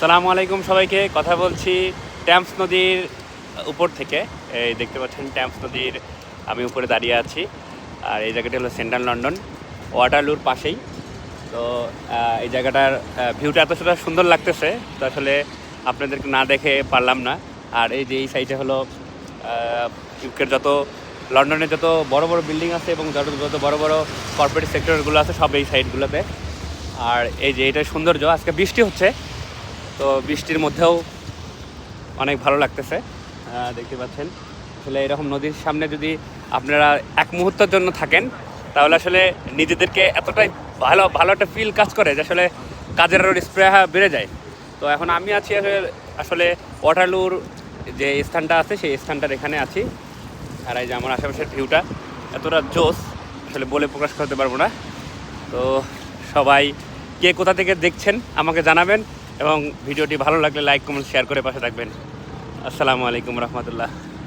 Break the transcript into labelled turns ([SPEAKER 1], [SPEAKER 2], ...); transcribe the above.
[SPEAKER 1] সালামু আলাইকুম সবাইকে। কথা বলছি ট্যাম্পস নদীর উপর থেকে। এই দেখতে পাচ্ছেন ট্যাম্পস নদীর আমি উপরে দাঁড়িয়ে আছি। আর এই জায়গাটি হলো সেন্ট্রাল লন্ডন, ওয়াটারলুর পাশেই। তো এই জায়গাটার ভিউটা এত সুন্দর সুন্দর লাগতেছে, তো আসলে আপনাদেরকে না দেখে পারলাম না। আর এই যে এই সাইডে হলো ইউকের যত, লন্ডনের যত বড় বড় বিল্ডিং আছে এবং যত যত বড় বড় কর্পোরেট সেক্টরগুলো আছে সব এই সাইডগুলোতে। আর এই যে এটা সৌন্দর্য, আজকে বৃষ্টি হচ্ছে তো বৃষ্টির মধ্যেও অনেক ভালো লাগতেছে। দেখতে পাচ্ছেন। আসলে এরকম নদীর সামনে যদি আপনারা এক মুহূর্তের জন্য থাকেন, তাহলে আসলে নিজেদেরকে এতটাই ভালো ভালো একটা ফিল কাজ করে যে আসলে কাজের আরও স্প্রেহা বেড়ে যায়। তো এখন আমি আছি আসলে- আসলে ওয়াটারলুর যে স্থানটা আছে, সেই স্থানটার এখানে আছি। আর এই যে আমার আশেপাশের ভিউটা এতটা জোস আসলে বলে প্রকাশ করতে পারব না। তো সবাই কে কোথা থেকে দেখছেন, আমাকে জানাবেন। এবং ভিডিওটি ভালো লাগলে লাইক কমেন্ট শেয়ার করে পাশে থাকবেন। আসসালামু আলাইকুম রহমতুল্লাহ।